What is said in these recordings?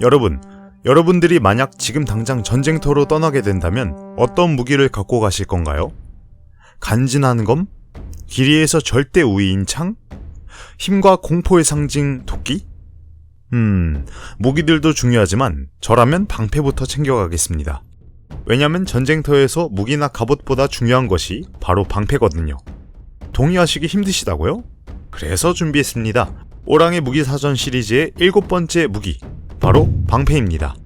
여러분, 여러분들이 만약 지금 당장 전쟁터로 떠나게 된다면 어떤 무기를 갖고 가실 건가요? 간지나는 검? 길이에서 절대 우위인 창? 힘과 공포의 상징 도끼? 음, 무기들도 중요하지만 저라면 방패부터 챙겨가겠습니다. 왜냐면 전쟁터에서 무기나 갑옷보다 중요한 것이 바로 방패거든요. 동의하시기 힘드시다고요? 그래서 준비했습니다. 오랑의 무기 사전 시리즈의 일곱 번째 무기, 바로 방패입니다.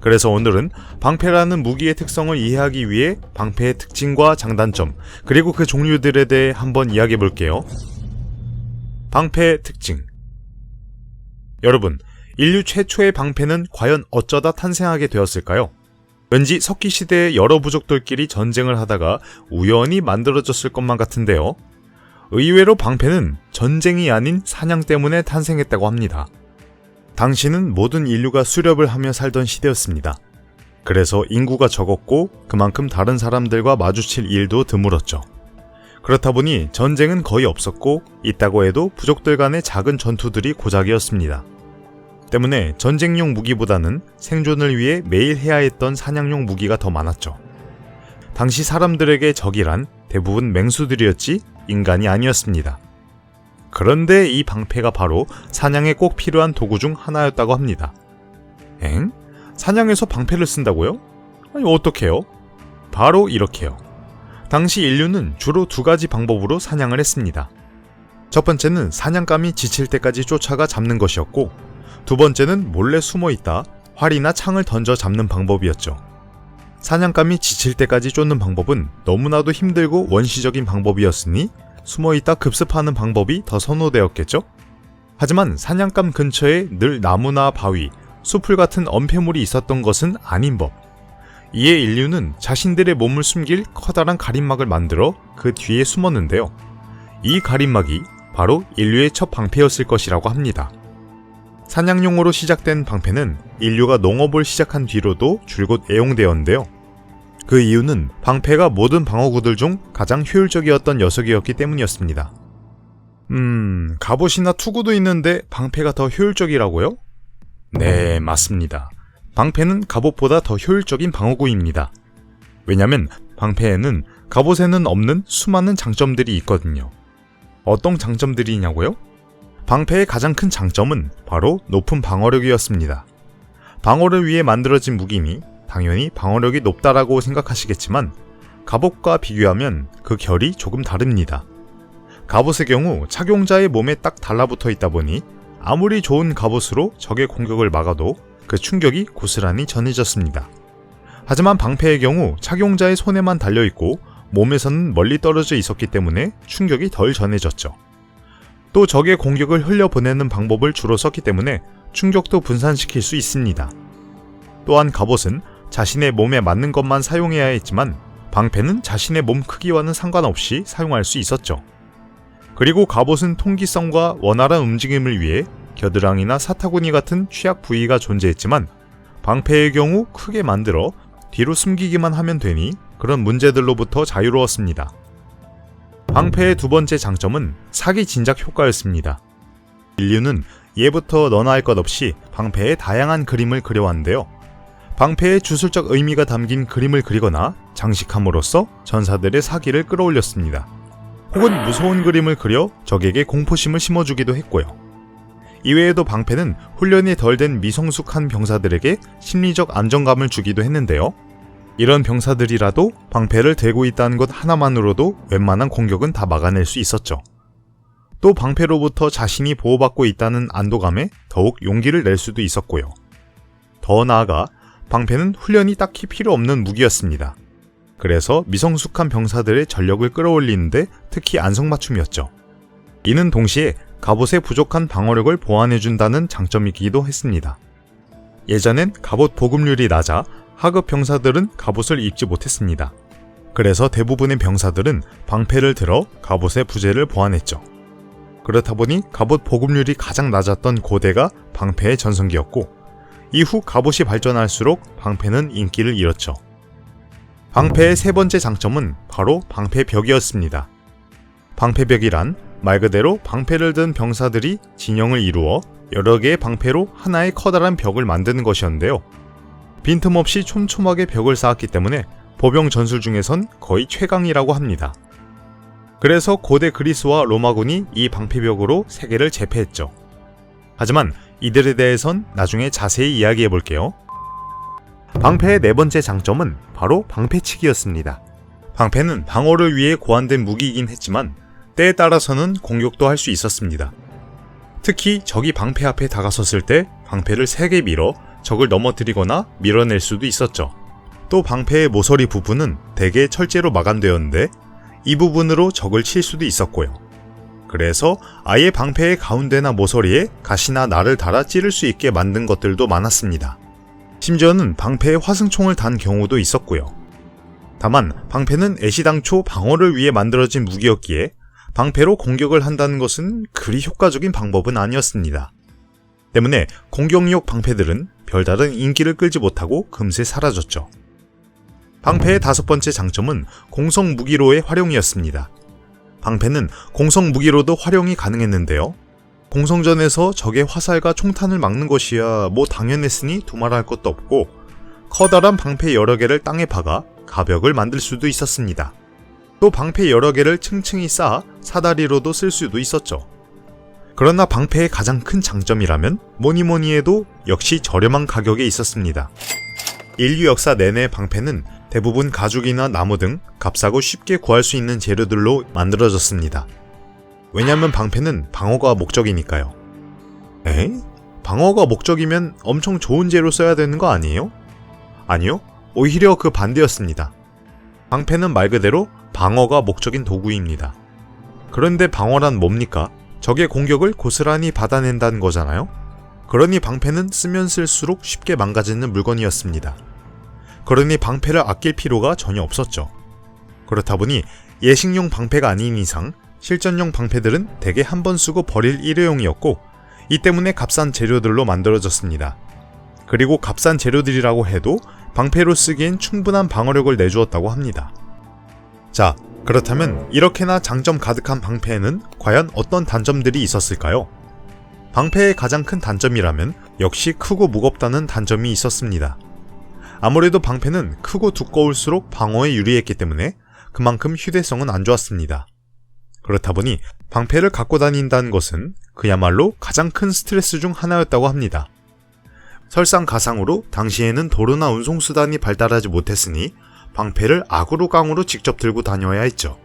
그래서 오늘은 방패라는 무기의 특성을 이해하기 위해 방패의 특징과 장단점, 그리고 그 종류들에 대해 한번 이야기해 볼게요. 방패의 특징. 여러분, 인류 최초의 방패는 과연 어쩌다 탄생하게 되었을까요? 왠지 석기 시대의 여러 부족들끼리 전쟁을 하다가 우연히 만들어졌을 것만 같은데요. 의외로 방패는 전쟁이 아닌 사냥 때문에 탄생했다고 합니다. 당시는 모든 인류가 수렵을 하며 살던 시대였습니다. 그래서 인구가 적었고 그만큼 다른 사람들과 마주칠 일도 드물었죠. 그렇다 보니 전쟁은 거의 없었고 있다고 해도 부족들 간의 작은 전투들이 고작이었습니다. 때문에 전쟁용 무기보다는 생존을 위해 매일 해야 했던 사냥용 무기가 더 많았죠. 당시 사람들에게 적이란 대부분 맹수들이었지 인간이 아니었습니다. 그런데 이 방패가 바로 사냥에 꼭 필요한 도구 중 하나였다고 합니다. 엥? 사냥에서 방패를 쓴다고요? 아니, 어떻게요? 바로 이렇게요. 당시 인류는 주로 두 가지 방법으로 사냥을 했습니다. 첫 번째는 사냥감이 지칠 때까지 쫓아가 잡는 것이었고, 두 번째는 몰래 숨어 있다 활이나 창을 던져 잡는 방법이었죠. 사냥감이 지칠 때까지 쫓는 방법은 너무나도 힘들고 원시적인 방법이었으니 숨어 있다 급습하는 방법이 더 선호되었겠죠? 하지만 사냥감 근처에 늘 나무나 바위, 수풀 같은 엄폐물이 있었던 것은 아닌 법. 이에 인류는 자신들의 몸을 숨길 커다란 가림막을 만들어 그 뒤에 숨었는데요. 이 가림막이 바로 인류의 첫 방패였을 것이라고 합니다. 사냥용으로 시작된 방패는 인류가 농업을 시작한 뒤로도 줄곧 애용되었는데요. 그 이유는 방패가 모든 방어구들 중 가장 효율적이었던 녀석이었기 때문이었습니다. 음, 갑옷이나 투구도 있는데 방패가 더 효율적이라고요? 네, 맞습니다. 방패는 갑옷보다 더 효율적인 방어구입니다. 왜냐면 방패에는 갑옷에는 없는 수많은 장점들이 있거든요. 어떤 장점들이냐고요? 방패의 가장 큰 장점은 바로 높은 방어력이었습니다. 방어를 위해 만들어진 무기니 당연히 방어력이 높다라고 생각하시겠지만 갑옷과 비교하면 그 결이 조금 다릅니다. 갑옷의 경우 착용자의 몸에 딱 달라붙어 있다 보니 아무리 좋은 갑옷으로 적의 공격을 막아도 그 충격이 고스란히 전해졌습니다. 하지만 방패의 경우 착용자의 손에만 달려있고 몸에서는 멀리 떨어져 있었기 때문에 충격이 덜 전해졌죠. 또 적의 공격을 흘려보내는 방법을 주로 썼기 때문에 충격도 분산시킬 수 있습니다. 또한 갑옷은 자신의 몸에 맞는 것만 사용해야 했지만 방패는 자신의 몸 크기와는 상관없이 사용할 수 있었죠. 그리고 갑옷은 통기성과 원활한 움직임을 위해 겨드랑이나 사타구니 같은 취약 부위가 존재했지만 방패의 경우 크게 만들어 뒤로 숨기기만 하면 되니 그런 문제들로부터 자유로웠습니다. 방패의 두 번째 장점은 사기 진작 효과였습니다. 인류는 예부터 너나 할 것 없이 방패에 다양한 그림을 그려왔는데요. 방패에 주술적 의미가 담긴 그림을 그리거나 장식함으로써 전사들의 사기를 끌어올렸습니다. 혹은 무서운 그림을 그려 적에게 공포심을 심어주기도 했고요. 이외에도 방패는 훈련이 덜 된 미성숙한 병사들에게 심리적 안정감을 주기도 했는데요. 이런 병사들이라도 방패를 대고 있다는 것 하나만으로도 웬만한 공격은 다 막아낼 수 있었죠. 또 방패로부터 자신이 보호받고 있다는 안도감에 더욱 용기를 낼 수도 있었고요. 더 나아가 방패는 훈련이 딱히 필요 없는 무기였습니다. 그래서 미성숙한 병사들의 전력을 끌어올리는데 특히 안성맞춤이었죠. 이는 동시에 갑옷의 부족한 방어력을 보완해준다는 장점이기도 했습니다. 예전엔 갑옷 보급률이 낮아 하급 병사들은 갑옷을 입지 못했습니다. 그래서 대부분의 병사들은 방패를 들어 갑옷의 부재를 보완했죠. 그렇다 보니 갑옷 보급률이 가장 낮았던 고대가 방패의 전성기였고 이후 갑옷이 발전할수록 방패는 인기를 잃었죠. 방패의 세 번째 장점은 바로 방패벽이었습니다. 방패벽이란 말 그대로 방패를 든 병사들이 진영을 이루어 여러 개의 방패로 하나의 커다란 벽을 만드는 것이었는데요. 빈틈없이 촘촘하게 벽을 쌓았기 때문에 보병 전술 중에선 거의 최강이라고 합니다. 그래서 고대 그리스와 로마군이 이 방패벽으로 세계를 제패했죠. 하지만 이들에 대해선 나중에 자세히 이야기해 볼게요. 방패의 네 번째 장점은 바로 방패치기였습니다. 방패는 방어를 위해 고안된 무기이긴 했지만 때에 따라서는 공격도 할 수 있었습니다. 특히 적이 방패 앞에 다가섰을 때 방패를 세게 밀어 적을 넘어뜨리거나 밀어낼 수도 있었죠. 또 방패의 모서리 부분은 대개 철제로 마감되었는데 이 부분으로 적을 칠 수도 있었고요. 그래서 아예 방패의 가운데나 모서리에 가시나 날을 달아 찌를 수 있게 만든 것들도 많았습니다. 심지어는 방패에 화승총을 단 경우도 있었고요. 다만 방패는 애시당초 방어를 위해 만들어진 무기였기에 방패로 공격을 한다는 것은 그리 효과적인 방법은 아니었습니다. 때문에 공격용 방패들은 별다른 인기를 끌지 못하고 금세 사라졌죠. 방패의 다섯 번째 장점은 공성 무기로의 활용이었습니다. 방패는 공성 무기로도 활용이 가능했는데요. 공성전에서 적의 화살과 총탄을 막는 것이야 뭐 당연했으니 두말할 것도 없고 커다란 방패 여러 개를 땅에 박아 가벽을 만들 수도 있었습니다. 또 방패 여러 개를 층층이 쌓아 사다리로도 쓸 수도 있었죠. 그러나 방패의 가장 큰 장점이라면 뭐니뭐니 해도 역시 저렴한 가격에 있었습니다. 인류 역사 내내 방패는 대부분 가죽이나 나무 등 값싸고 쉽게 구할 수 있는 재료들로 만들어졌습니다. 왜냐면 방패는 방어가 목적이니까요. 에? 방어가 목적이면 엄청 좋은 재료 써야 되는 거 아니에요? 아니요. 오히려 그 반대였습니다. 방패는 말 그대로 방어가 목적인 도구입니다. 그런데 방어란 뭡니까? 적의 공격을 고스란히 받아낸다는 거잖아요? 그러니 방패는 쓰면 쓸수록 쉽게 망가지는 물건이었습니다. 그러니 방패를 아낄 필요가 전혀 없었죠. 그렇다 보니 예식용 방패가 아닌 이상 실전용 방패들은 대개 한 번 쓰고 버릴 일회용이었고 이 때문에 값싼 재료들로 만들어졌습니다. 그리고 값싼 재료들이라고 해도 방패로 쓰기엔 충분한 방어력을 내주었다고 합니다. 자, 그렇다면 이렇게나 장점 가득한 방패에는 과연 어떤 단점들이 있었을까요? 방패의 가장 큰 단점이라면 역시 크고 무겁다는 단점이 있었습니다. 아무래도 방패는 크고 두꺼울수록 방어에 유리했기 때문에 그만큼 휴대성은 안 좋았습니다. 그렇다 보니 방패를 갖고 다닌다는 것은 그야말로 가장 큰 스트레스 중 하나였다고 합니다. 설상가상으로 당시에는 도로나 운송수단이 발달하지 못했으니 방패를 악으로 깡으로 직접 들고 다녀야 했죠.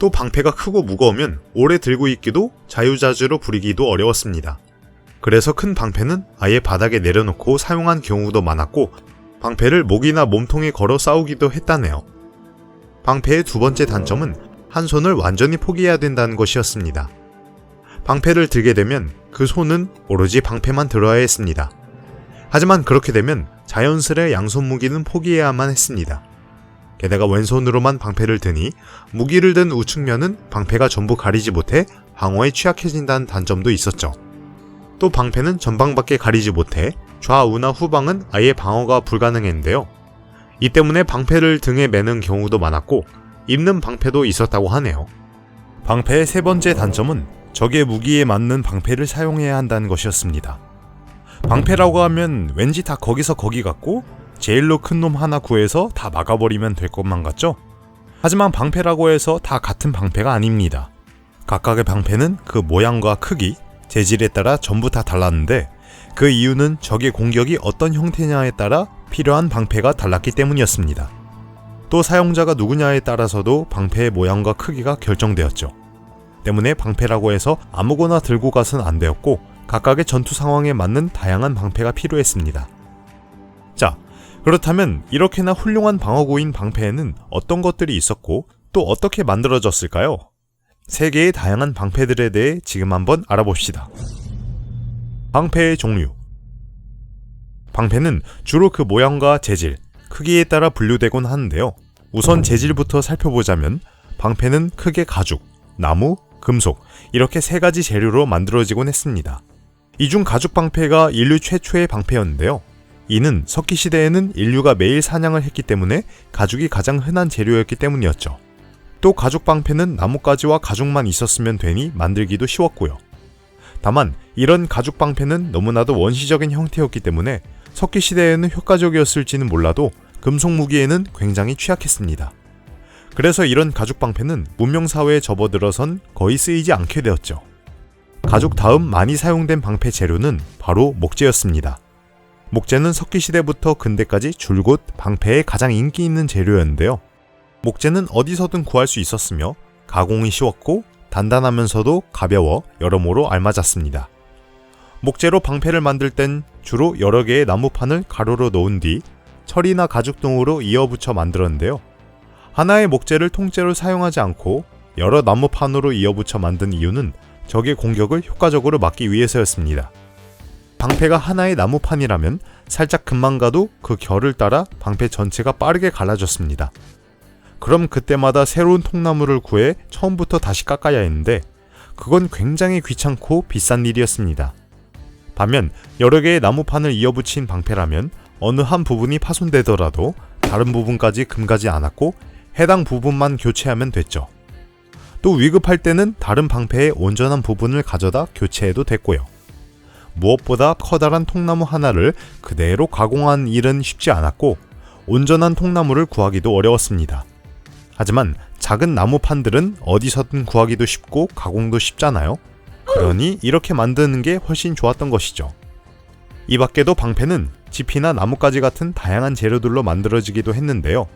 또 방패가 크고 무거우면 오래 들고 있기도 자유자재로 부리기도 어려웠습니다. 그래서 큰 방패는 아예 바닥에 내려놓고 사용한 경우도 많았고 방패를 목이나 몸통에 걸어 싸우기도 했다네요. 방패의 두 번째 단점은 한 손을 완전히 포기해야 된다는 것이었습니다. 방패를 들게 되면 그 손은 오로지 방패만 들어야 했습니다. 하지만 그렇게 되면 자연스레 양손 무기는 포기해야만 했습니다. 게다가 왼손으로만 방패를 드니 무기를 든 우측면은 방패가 전부 가리지 못해 방어에 취약해진다는 단점도 있었죠. 또 방패는 전방밖에 가리지 못해 좌우나 후방은 아예 방어가 불가능했는데요. 이 때문에 방패를 등에 매는 경우도 많았고 입는 방패도 있었다고 하네요. 방패의 세 번째 단점은 적의 무기에 맞는 방패를 사용해야 한다는 것이었습니다. 방패라고 하면 왠지 다 거기서 거기 같고 제일로 큰 놈 하나 구해서 다 막아버리면 될 것만 같죠? 하지만 방패라고 해서 다 같은 방패가 아닙니다. 각각의 방패는 그 모양과 크기, 재질에 따라 전부 다 달랐는데 그 이유는 적의 공격이 어떤 형태냐에 따라 필요한 방패가 달랐기 때문이었습니다. 또 사용자가 누구냐에 따라서도 방패의 모양과 크기가 결정되었죠. 때문에 방패라고 해서 아무거나 들고 가선 안 되었고 각각의 전투 상황에 맞는 다양한 방패가 필요했습니다. 자, 그렇다면 이렇게나 훌륭한 방어구인 방패에는 어떤 것들이 있었고 또 어떻게 만들어졌을까요? 세계의 다양한 방패들에 대해 지금 한번 알아봅시다. 방패의 종류 방패는 주로 그 모양과 재질, 크기에 따라 분류되곤 하는데요. 우선 재질부터 살펴보자면 방패는 크게 가죽, 나무, 금속 이렇게 세 가지 재료로 만들어지곤 했습니다. 이 중 가죽 방패가 인류 최초의 방패였는데요. 이는 석기 시대에는 인류가 매일 사냥을 했기 때문에 가죽이 가장 흔한 재료였기 때문이었죠. 또 가죽 방패는 나뭇가지와 가죽만 있었으면 되니 만들기도 쉬웠고요. 다만 이런 가죽 방패는 너무나도 원시적인 형태였기 때문에 석기 시대에는 효과적이었을지는 몰라도 금속 무기에는 굉장히 취약했습니다. 그래서 이런 가죽 방패는 문명 사회에 접어들어선 거의 쓰이지 않게 되었죠. 가죽 다음 많이 사용된 방패 재료는 바로 목재였습니다. 목재는 석기 시대부터 근대까지 줄곧 방패에 가장 인기 있는 재료였는데요. 목재는 어디서든 구할 수 있었으며 가공이 쉬웠고 단단하면서도 가벼워 여러모로 알맞았습니다. 목재로 방패를 만들 땐 주로 여러 개의 나무판을 가로로 놓은 뒤 철이나 가죽 등으로 이어붙여 만들었는데요. 하나의 목재를 통째로 사용하지 않고 여러 나무판으로 이어붙여 만든 이유는 적의 공격을 효과적으로 막기 위해서였습니다. 방패가 하나의 나무판이라면 살짝 금방 가도 그 결을 따라 방패 전체가 빠르게 갈라졌습니다. 그럼 그때마다 새로운 통나무를 구해 처음부터 다시 깎아야 했는데 그건 굉장히 귀찮고 비싼 일이었습니다. 반면 여러 개의 나무판을 이어붙인 방패라면 어느 한 부분이 파손되더라도 다른 부분까지 금가지 않았고 해당 부분만 교체하면 됐죠. 또 위급할 때는 다른 방패의 온전한 부분을 가져다 교체해도 됐고요. 무엇보다 커다란 통나무 하나를 그대로 가공한 일은 쉽지 않았고 온전한 통나무를 구하기도 어려웠습니다. 하지만 작은 나무판들은 어디서든 구하기도 쉽고 가공도 쉽잖아요. 그러니 이렇게 만드는 게 훨씬 좋았던 것이죠. 이 밖에도 방패는 지피나 나뭇가지 같은 다양한 재료들로 만들어지기도 했는데요.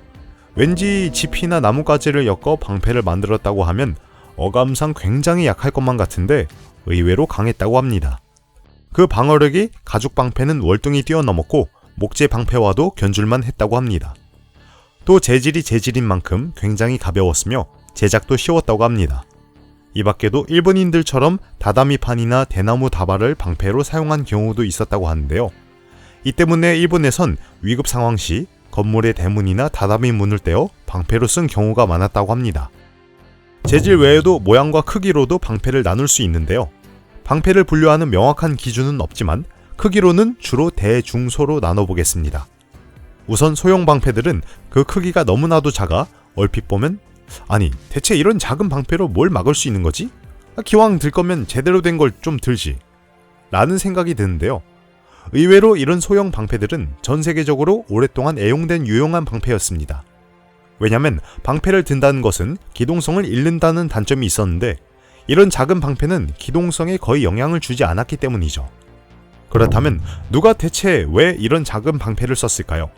왠지 지피나 나뭇가지를 엮어 방패를 만들었다고 하면 어감상 굉장히 약할 것만 같은데 의외로 강했다고 합니다. 그 방어력이 가죽 방패는 월등히 뛰어넘었고 목재 방패와도 견줄만 했다고 합니다. 또 재질이 재질인 만큼 굉장히 가벼웠으며 제작도 쉬웠다고 합니다. 이 밖에도 일본인들처럼 다다미판이나 대나무 다발을 방패로 사용한 경우도 있었다고 하는데요. 이 때문에 일본에선 위급 상황 시 건물의 대문이나 다다미 문을 떼어 방패로 쓴 경우가 많았다고 합니다. 재질 외에도 모양과 크기로도 방패를 나눌 수 있는데요. 방패를 분류하는 명확한 기준은 없지만 크기로는 주로 대중소로 나눠보겠습니다. 우선 소형 방패들은 그 크기가 너무나도 작아 얼핏 보면 아니 대체 이런 작은 방패로 뭘 막을 수 있는 거지? 아, 기왕 들 거면 제대로 된 걸 좀 들지 라는 생각이 드는데요. 의외로 이런 소형 방패들은 전 세계적으로 오랫동안 애용된 유용한 방패였습니다. 왜냐면 방패를 든다는 것은 기동성을 잃는다는 단점이 있었는데 이런 작은 방패는 기동성에 거의 영향을 주지 않았기 때문이죠. 그렇다면 누가 대체 왜 이런 작은 방패를 썼을까요?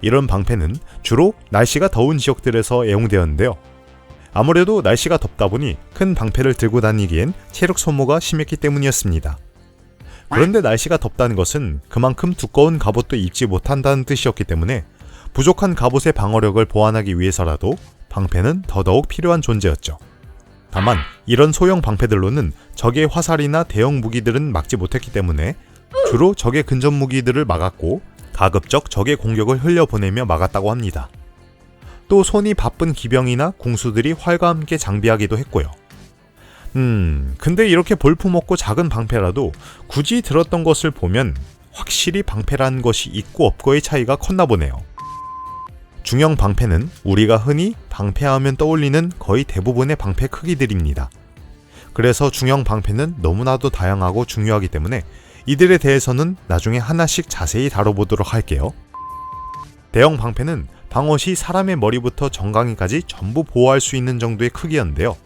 이런 방패는 주로 날씨가 더운 지역들에서 애용되었는데요. 아무래도 날씨가 덥다 보니 큰 방패를 들고 다니기엔 체력 소모가 심했기 때문이었습니다. 그런데 날씨가 덥다는 것은 그만큼 두꺼운 갑옷도 입지 못한다는 뜻이었기 때문에 부족한 갑옷의 방어력을 보완하기 위해서라도 방패는 더더욱 필요한 존재였죠. 다만 이런 소형 방패들로는 적의 화살이나 대형 무기들은 막지 못했기 때문에 주로 적의 근접 무기들을 막았고 가급적 적의 공격을 흘려보내며 막았다고 합니다. 또 손이 바쁜 기병이나 궁수들이 활과 함께 장비하기도 했고요. 음, 근데 이렇게 볼품없고 작은 방패라도 굳이 들었던 것을 보면 확실히 방패라는 것이 있고 없고의 차이가 컸나 보네요. 중형 방패는 우리가 흔히 방패하면 떠올리는 거의 대부분의 방패 크기들입니다. 그래서 중형 방패는 너무나도 다양하고 중요하기 때문에 이들에 대해서는 나중에 하나씩 자세히 다뤄보도록 할게요. 대형 방패는 방어 시 사람의 머리부터 정강이까지 전부 보호할 수 있는 정도의 크기였는데요.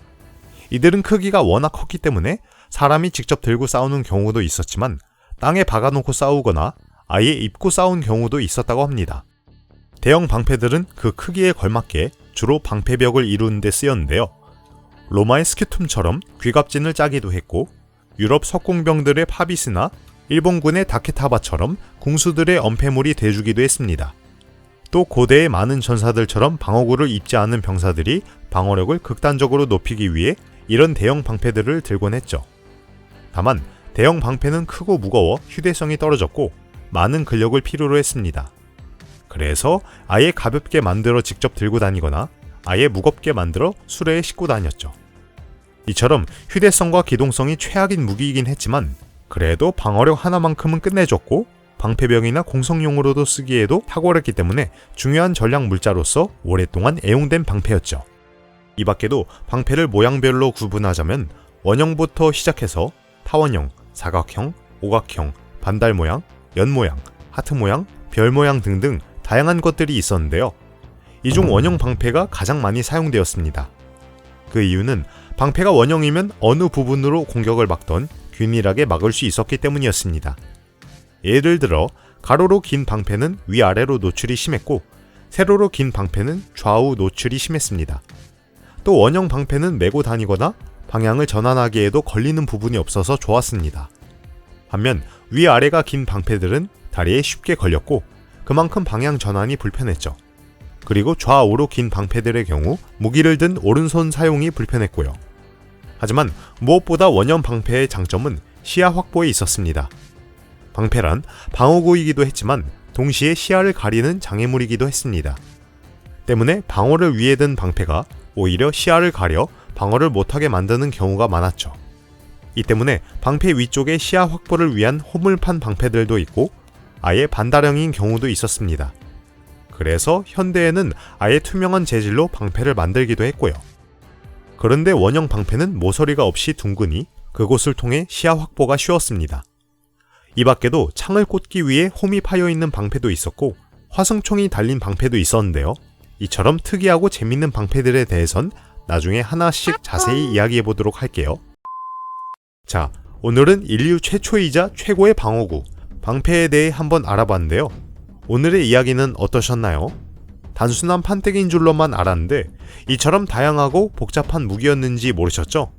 이들은 크기가 워낙 컸기 때문에 사람이 직접 들고 싸우는 경우도 있었지만 땅에 박아놓고 싸우거나 아예 입고 싸운 경우도 있었다고 합니다. 대형 방패들은 그 크기에 걸맞게 주로 방패벽을 이루는 데 쓰였는데요. 로마의 스큐툼처럼 귀갑진을 짜기도 했고 유럽 석궁병들의 파비스나 일본군의 다케타바처럼 궁수들의 엄폐물이 돼주기도 했습니다. 또 고대의 많은 전사들처럼 방어구를 입지 않은 병사들이 방어력을 극단적으로 높이기 위해 이런 대형 방패들을 들곤 했죠. 다만 대형 방패는 크고 무거워 휴대성이 떨어졌고 많은 근력을 필요로 했습니다. 그래서 아예 가볍게 만들어 직접 들고 다니거나 아예 무겁게 만들어 수레에 싣고 다녔죠. 이처럼 휴대성과 기동성이 최악인 무기이긴 했지만 그래도 방어력 하나만큼은 끝내줬고 방패병이나 공성용으로도 쓰기에도 탁월했기 때문에 중요한 전략 물자로서 오랫동안 애용된 방패였죠. 이 밖에도 방패를 모양별로 구분하자면 원형부터 시작해서 타원형, 사각형, 오각형, 반달 모양, 연 모양, 하트 모양, 별 모양 등등 다양한 것들이 있었는데요. 이 중 원형 방패가 가장 많이 사용되었습니다. 그 이유는 방패가 원형이면 어느 부분으로 공격을 막던 균일하게 막을 수 있었기 때문이었습니다. 예를 들어 가로로 긴 방패는 위아래로 노출이 심했고 세로로 긴 방패는 좌우 노출이 심했습니다. 또 원형 방패는 메고 다니거나 방향을 전환하기에도 걸리는 부분이 없어서 좋았습니다. 반면 위아래가 긴 방패들은 다리에 쉽게 걸렸고 그만큼 방향 전환이 불편했죠. 그리고 좌우로 긴 방패들의 경우 무기를 든 오른손 사용이 불편했고요. 하지만 무엇보다 원형 방패의 장점은 시야 확보에 있었습니다. 방패란 방어구이기도 했지만 동시에 시야를 가리는 장애물이기도 했습니다. 때문에 방어를 위해 든 방패가 오히려 시야를 가려 방어를 못하게 만드는 경우가 많았죠. 이 때문에 방패 위쪽에 시야 확보를 위한 호물판 방패들도 있고 아예 반다령인 경우도 있었습니다. 그래서 현대에는 아예 투명한 재질로 방패를 만들기도 했고요. 그런데 원형 방패는 모서리가 없이 둥근히 그곳을 통해 시야 확보가 쉬웠습니다. 이 밖에도 창을 꽂기 위해 홈이 파여 있는 방패도 있었고 화승총이 달린 방패도 있었는데요. 이처럼 특이하고 재밌는 방패들에 대해선 나중에 하나씩 자세히 이야기해 보도록 할게요. 자, 오늘은 인류 최초이자 최고의 방어구, 방패에 대해 한번 알아봤는데요. 오늘의 이야기는 어떠셨나요? 단순한 판때기인 줄로만 알았는데 이처럼 다양하고 복잡한 무기였는지 모르셨죠?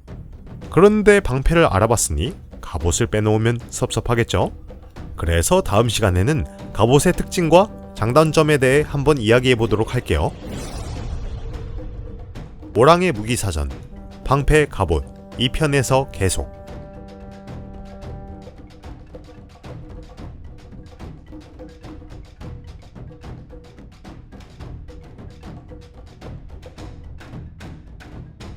그런데 방패를 알아봤으니 갑옷을 빼놓으면 섭섭하겠죠? 그래서 다음 시간에는 갑옷의 특징과 장단점에 대해 한번 이야기해 보도록 할게요. 오랑의 무기사전, 방패 갑옷 2편에서 계속